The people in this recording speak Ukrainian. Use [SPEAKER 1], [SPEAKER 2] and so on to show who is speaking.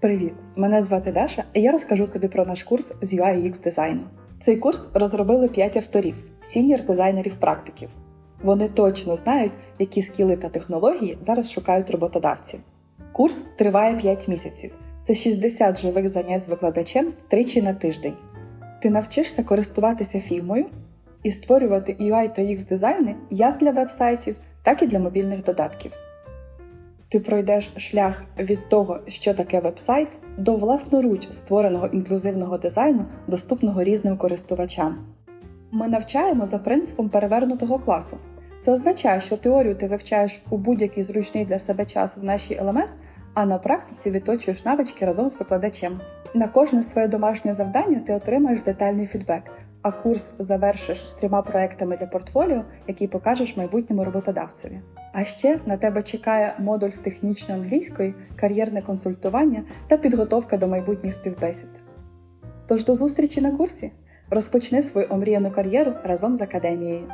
[SPEAKER 1] Привіт! Мене звати Даша, і я розкажу тобі про наш курс з UI UX дизайну. Цей курс розробили 5 авторів, сіньор дизайнерів практиків. Вони точно знають, які скіли та технології зараз шукають роботодавці. Курс триває 5 місяців. Це 60 живих занять з викладачем тричі на тиждень. Ти навчишся користуватися фігмою і створювати UI та UX дизайни як для веб-сайтів, так і для мобільних додатків. Ти пройдеш шлях від того, що таке веб-сайт, до власноруч створеного інклюзивного дизайну, доступного різним користувачам. Ми навчаємо за принципом перевернутого класу. Це означає, що теорію ти вивчаєш у будь-який зручний для себе час в нашій LMS, а на практиці відточуєш навички разом з викладачем. На кожне своє домашнє завдання ти отримаєш детальний фідбек, а курс завершиш з трьома проектами для портфоліо, які покажеш майбутньому роботодавцеві. А ще на тебе чекає модуль з технічної англійської, кар'єрне консультування та підготовка до майбутніх співбесід. Тож до зустрічі на курсі! Розпочни свою омріяну кар'єру разом з академією.